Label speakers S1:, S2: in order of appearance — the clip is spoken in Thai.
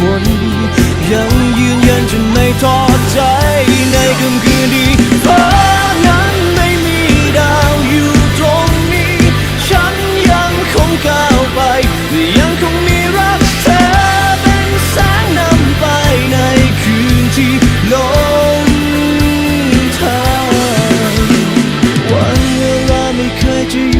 S1: คน ยังยืนยันจะไม่ทอดใจในค่ำคืนดีฟ้านั้นไม่มีดาวอยู่ตรงนี้ ฉันยังคงก้าวไป ยังคงมีรักเธอเป็นแสงนำไปในคืนที่ลงทางวันเวลาไม่เคยจะ